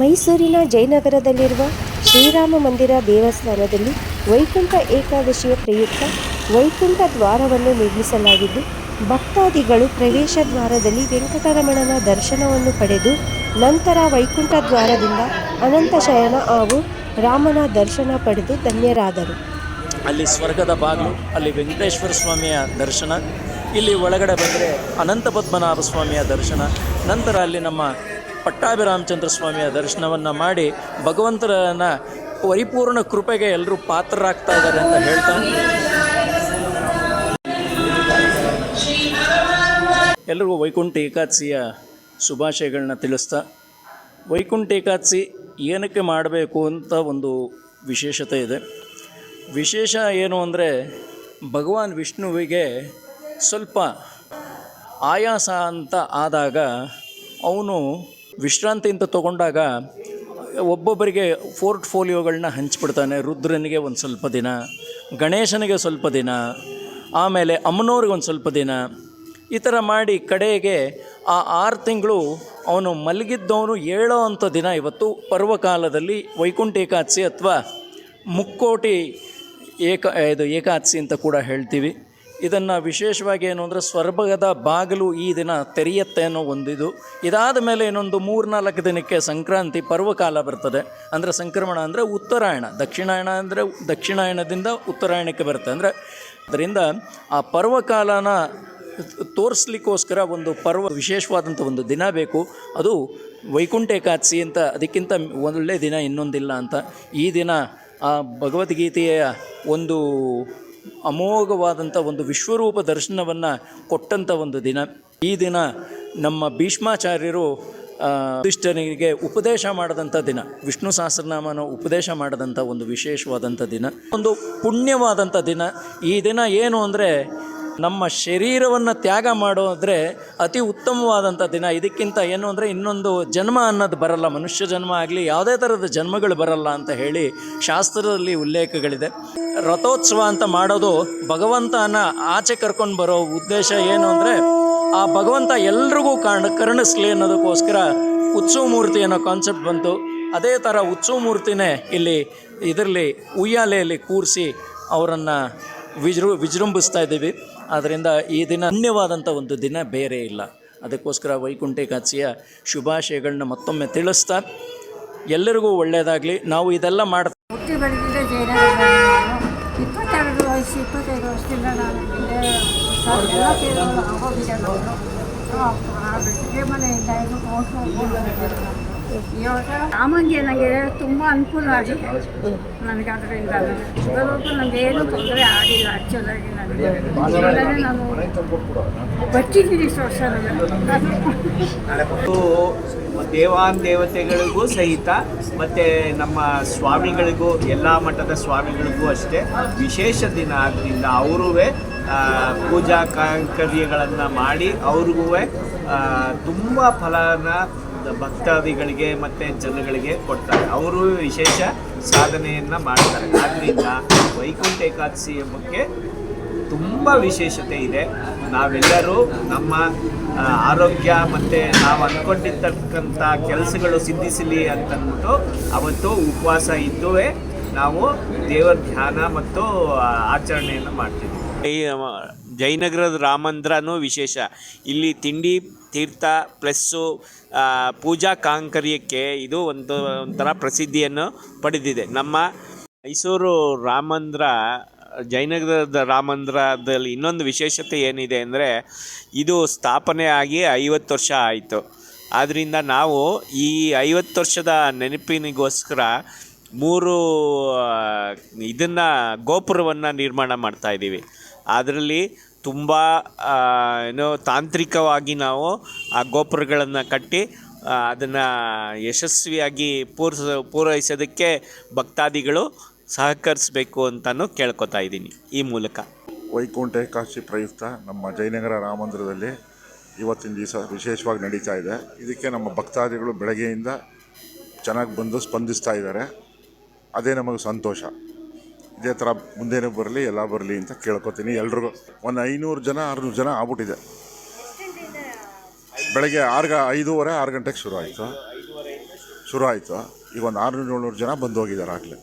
ಮೈಸೂರಿನ ಜಯನಗರದಲ್ಲಿರುವ ಶ್ರೀರಾಮ ಮಂದಿರ ದೇವಸ್ಥಾನದಲ್ಲಿ ವೈಕುಂಠ ಏಕಾದಶಿಯ ಪ್ರಯುಕ್ತ ವೈಕುಂಠ ದ್ವಾರವನ್ನು ನಿರ್ಮಿಸಲಾಗಿದ್ದು, ಭಕ್ತಾದಿಗಳು ಪ್ರವೇಶ ದ್ವಾರದಲ್ಲಿ ವೆಂಕಟರಮಣನ ದರ್ಶನವನ್ನು ಪಡೆದು ನಂತರ ವೈಕುಂಠ ದ್ವಾರದಿಂದ ಅನಂತ ಶಯನ ಹಾಗೂ ರಾಮನ ದರ್ಶನ ಪಡೆದು ಧನ್ಯರಾದರು. ಅಲ್ಲಿ ಸ್ವರ್ಗದ ಬಾಗಿಲು, ಅಲ್ಲಿ ವೆಂಕಟೇಶ್ವರ ಸ್ವಾಮಿಯ ದರ್ಶನ ಇಲ್ಲಿ ಒಳಗಡೆ ಬಂದರೆ ಅನಂತ ಪದ್ಮನಾಭ ಸ್ವಾಮಿಯ ದರ್ಶನ, ನಂತರ ಅಲ್ಲಿ ನಮ್ಮ ಪಟ್ಟಾಭಿರಾಮಚಂದ್ರ ಸ್ವಾಮಿಯ ದರ್ಶನವನ್ನು ಮಾಡಿ ಭಗವಂತನ ಪರಿಪೂರ್ಣ ಕೃಪೆಗೆ ಎಲ್ಲರೂ ಪಾತ್ರರಾಗ್ತಾ ಇದ್ದಾರೆ ಅಂತ ಹೇಳ್ತಾ. ಎಲ್ಲರಿಗೂ ವೈಕುಂಠ ಏಕಾದಶಿಯ ಶುಭಾಶಯಗಳನ್ನ ತಿಳಿಸ್ತಾ. ವೈಕುಂಠ ಏಕಾದಶಿ ಏನಕ್ಕೆ ಮಾಡಬೇಕು ಅಂತ ಒಂದು ವಿಶೇಷತೆ ಇದೆ. ವಿಶೇಷ ಏನು ಅಂದರೆ ಭಗವಾನ್ ವಿಷ್ಣುವಿಗೆ ಸ್ವಲ್ಪ ಆಯಾಸ ಅಂತ ಆದಾಗ ಅವನು ವಿಶ್ರಾಂತಿ ಅಂತ ತಗೊಂಡಾಗ ಒಬ್ಬೊಬ್ಬರಿಗೆ ಪೋರ್ಟ್ಫೋಲಿಯೋಗಳನ್ನ ಹಂಚಿಬಿಡ್ತಾನೆ, ರುದ್ರನಿಗೆ ಒಂದು ಸ್ವಲ್ಪ ದಿನ, ಗಣೇಶನಿಗೆ ಸ್ವಲ್ಪ ದಿನ, ಆಮೇಲೆ ಅಮ್ಮನವ್ರಿಗೆ ಒಂದು ಸ್ವಲ್ಪ ದಿನ, ಈ ಥರ ಮಾಡಿ ಕಡೆಗೆ ಆ ಆರು ತಿಂಗಳು ಅವನು ಮಲಗಿದ್ದವನು ಏಳೋ ಅಂಥ ದಿನ ಇವತ್ತು ಪರ್ವಕಾಲದಲ್ಲಿ ವೈಕುಂಠ ಏಕಾದಶಿ ಅಥವಾ ಮುಕ್ಕೋಟಿ ಏಕ, ಇದು ಏಕಾದಶಿ ಅಂತ ಕೂಡ ಹೇಳ್ತೀವಿ. ಇದನ್ನು ವಿಶೇಷವಾಗಿ ಏನು ಅಂದರೆ ಸ್ವರ್ಗದ ಬಾಗಿಲು ಈ ದಿನ ತೆರೆಯುತ್ತೆ ಅನ್ನೋ ಒಂದಿದು. ಇದಾದ ಮೇಲೆ ಇನ್ನೊಂದು ಮೂರ್ನಾಲ್ಕು ದಿನಕ್ಕೆ ಸಂಕ್ರಾಂತಿ ಪರ್ವಕಾಲ ಬರ್ತದೆ. ಅಂದರೆ ಸಂಕ್ರಮಣ ಅಂದರೆ ಉತ್ತರಾಯಣ. ದಕ್ಷಿಣಾಯಣ ಅಂದರೆ ದಕ್ಷಿಣಾಯಣದಿಂದ ಉತ್ತರಾಯಣಕ್ಕೆ ಬರುತ್ತೆ. ಅಂದರೆ ಅದರಿಂದ ಆ ಪರ್ವಕಾಲನ ತೋರಿಸ್ಲಿಕ್ಕೋಸ್ಕರ ಒಂದು ಪರ್ವ, ವಿಶೇಷವಾದಂಥ ಒಂದು ದಿನ ಬೇಕು. ಅದು ವೈಕುಂಠ ಏಕಾದಶಿ ಅಂತ, ಅದಕ್ಕಿಂತ ಒಳ್ಳೆಯ ದಿನ ಇನ್ನೊಂದಿಲ್ಲ ಅಂತ. ಈ ದಿನ ಆ ಭಗವದ್ಗೀತೆಯ ಒಂದು ಅಮೋಘವಾದಂಥ ಒಂದು ವಿಶ್ವರೂಪ ದರ್ಶನವನ್ನು ಕೊಟ್ಟಂಥ ಒಂದು ದಿನ. ಈ ದಿನ ನಮ್ಮ ಭೀಷ್ಮಾಚಾರ್ಯರು ಇಷ್ಟನಿಗೆ ಉಪದೇಶ ಮಾಡಿದಂಥ ದಿನ. ವಿಷ್ಣು ಸಹಸ್ರನಾಮನ ಉಪದೇಶ ಮಾಡಿದಂಥ ಒಂದು ವಿಶೇಷವಾದಂಥ ದಿನ. ಒಂದು ಪುಣ್ಯವಾದಂಥ ದಿನ. ಈ ದಿನ ಏನು ಅಂದರೆ ನಮ್ಮ ಶರೀರವನ್ನು ತ್ಯಾಗ ಮಾಡೋದ್ರೆ ಅತಿ ಉತ್ತಮವಾದಂಥ ದಿನ. ಇದಕ್ಕಿಂತ ಏನು ಅಂದರೆ ಇನ್ನೊಂದು ಜನ್ಮ ಅನ್ನೋದು ಬರಲ್ಲ. ಮನುಷ್ಯ ಜನ್ಮ ಆಗಲಿ ಯಾವುದೇ ಥರದ ಜನ್ಮಗಳು ಬರಲ್ಲ ಅಂತ ಹೇಳಿ ಶಾಸ್ತ್ರದಲ್ಲಿ ಉಲ್ಲೇಖಗಳಿದೆ. ರಥೋತ್ಸವ ಅಂತ ಮಾಡೋದು ಭಗವಂತನ ಆಚೆ ಕರ್ಕೊಂಡು ಬರೋ ಉದ್ದೇಶ ಏನು ಅಂದರೆ ಆ ಭಗವಂತ ಎಲ್ರಿಗೂ ಕಾಣ ಕರುಣಿಸ್ಲಿ ಅನ್ನೋದಕ್ಕೋಸ್ಕರ ಉತ್ಸವ ಮೂರ್ತಿ ಅನ್ನೋ ಕಾನ್ಸೆಪ್ಟ್ ಬಂತು. ಅದೇ ಥರ ಉತ್ಸವ ಮೂರ್ತಿನೇ ಇಲ್ಲಿ ಇದರಲ್ಲಿ ಉಯ್ಯಾಲೆಯಲ್ಲಿ ಕೂರಿಸಿ ಅವರನ್ನು ವಿಜೃ ವಿಜೃಂಭಿಸ್ತಾ ಇದ್ದೀವಿ. ಆದ್ದರಿಂದ ಈ ದಿನ ಅನ್ಯವಾದಂಥ ಒಂದು ದಿನ ಬೇರೆ ಇಲ್ಲ. ಅದಕ್ಕೋಸ್ಕರ ವೈಕುಂಠ ಏಕಾದಶಿಯ ಶುಭಾಶಯಗಳನ್ನ ಮತ್ತೊಮ್ಮೆ ತಿಳಿಸ್ತಾ, ಎಲ್ಲರಿಗೂ ಒಳ್ಳೆಯದಾಗಲಿ ನಾವು ಇದೆಲ್ಲ ಮಾಡ್ತಾ ಇಪ್ಪತ್ತೆರಡು ವಯಸ್ಸು, ಇಪ್ಪತ್ತೈದು ವರ್ಷದಿಂದ ನಾನು ಬೆಟ್ಟಿಗೆ ಮನೆಯಿಂದ ಇದು. ಇವಾಗ ರಾಮಂಗೆ ನನಗೆ ತುಂಬ ಅನುಕೂಲ ಆಗಿದೆ ನನಗೆ ಅದರಿಂದ ನನಗೆ ಏನು ತೊಂದರೆ ಆ್ಯಕ್ಚುಲಾಗಿ ಇಲ್ಲದೇ ನಾನು ಬರ್ತಿದ್ದೀನಿ ದೇವಾನ್ ದೇವತೆಗಳಿಗೂ ಸಹಿತ ಮತ್ತು ನಮ್ಮ ಸ್ವಾಮಿಗಳಿಗೂ ಎಲ್ಲ ಮಠದ ಸ್ವಾಮಿಗಳಿಗೂ ಅಷ್ಟೇ ವಿಶೇಷ ದಿನ ಆದ್ದರಿಂದ ಅವರೂ ಪೂಜಾ ಕೈಂಕರ್ಯಗಳನ್ನು ಮಾಡಿ ಅವ್ರಿಗೂ ತುಂಬ ಫಲನ ಭಕ್ತಾದಿಗಳಿಗೆ ಮತ್ತು ಜನಗಳಿಗೆ ಕೊಡ್ತಾರೆ. ಅವರು ವಿಶೇಷ ಸಾಧನೆಯನ್ನು ಮಾಡ್ತಾರೆ. ಆದ್ದರಿಂದ ವೈಕುಂಠ ಏಕಾದಶಿ ಹಬ್ಬಕ್ಕೆ ತುಂಬ ವಿಶೇಷತೆ ಇದೆ. ನಾವೆಲ್ಲರೂ ನಮ್ಮ ಆರೋಗ್ಯ ಮತ್ತು ನಾವು ಅಂದ್ಕೊಂಡಿರ್ತಕ್ಕಂಥ ಕೆಲಸಗಳು ಸಿದ್ಧಿಸಲಿ ಅಂತಂದ್ಬಿಟ್ಟು ಅವತ್ತು ಉಪವಾಸ ಇದ್ದುವೇ. ನಾವು ದೇವರ ಧ್ಯಾನ ಮತ್ತು ಆಚರಣೆಯನ್ನು ಮಾಡ್ತೀವಿ ಈ ಜಯನಗರದ ರಾಮಂದ್ರನೂ ವಿಶೇಷ. ಇಲ್ಲಿ ತಿಂಡಿ, ತೀರ್ಥ ಪ್ಲಸ್ಸು ಪೂಜಾ ಕಾಂಕರ್ಯಕ್ಕೆ ಇದು ಒಂದು, ಒಂಥರ ಪ್ರಸಿದ್ಧಿಯನ್ನು ಪಡೆದಿದೆ. ನಮ್ಮ ಮೈಸೂರು ರಾಮಂದ್ರ ಜಯನಗರದ ರಾಮಂದ್ರದಲ್ಲಿ ಇನ್ನೊಂದು ವಿಶೇಷತೆ ಏನಿದೆ ಅಂದರೆ, ಇದು ಸ್ಥಾಪನೆ ಆಗಿ ಐವತ್ತು ವರ್ಷ ಆಯಿತು. ಆದ್ದರಿಂದ ನಾವು ಈ ಐವತ್ತು ವರ್ಷದ ನೆನಪಿನಿಗೋಸ್ಕರ ಮೂರು ಇದನ್ನು ಗೋಪುರವನ್ನು ನಿರ್ಮಾಣ ಮಾಡ್ತಾ ಇದ್ದೀವಿ. ಅದರಲ್ಲಿ ತುಂಬ ಏನು ತಾಂತ್ರಿಕವಾಗಿ ನಾವು ಆ ಗೋಪುರಗಳನ್ನು ಕಟ್ಟಿ ಅದನ್ನು ಯಶಸ್ವಿಯಾಗಿ ಪೂರ್ಸ, ಪೂರೈಸೋದಕ್ಕೆ ಭಕ್ತಾದಿಗಳು ಸಹಕರಿಸಬೇಕು ಅಂತಲೂ ಕೇಳ್ಕೊತಾ ಇದ್ದೀನಿ ಈ ಮೂಲಕ. ವೈಕುಂಠ ಏಕಾದಶಿ ಪ್ರಯುಕ್ತ ನಮ್ಮ ಜಯನಗರ ರಾಮಮಂದಿರದಲ್ಲಿ ಇವತ್ತಿನ ದಿವಸ ವಿಶೇಷವಾಗಿ ನಡೀತಾ ಇದೆ. ಇದಕ್ಕೆ ನಮ್ಮ ಭಕ್ತಾದಿಗಳು ಬೆಳಗ್ಗೆಯಿಂದ ಚೆನ್ನಾಗಿ ಬಂದು ಸ್ಪಂದಿಸ್ತಾ ಇದ್ದಾರೆ. ಅದೇ ನಮಗೆ ಸಂತೋಷ. ಇದೇ ಥರ ಮುಂದೇನೂ ಬರಲಿ, ಎಲ್ಲ ಬರಲಿ ಅಂತ ಕೇಳ್ಕೊತೀನಿ ಎಲ್ರಿಗೂ. ಒಂದು ಐನೂರು ಜನ, ಆರುನೂರು ಜನ ಆಗ್ಬಿಟ್ಟಿದೆ. ಬೆಳಗ್ಗೆ ಆರು ಐದೂವರೆ, ಆರು ಗಂಟೆಗೆ ಶುರು ಆಯಿತು. ಶುರು ಆಯಿತು. ಈಗ ಒಂದು ಆರುನೂರು ಏಳ್ನೂರು ಜನ ಬಂದು ಹೋಗಿದ್ದಾರೆ ಆಗಲೇ.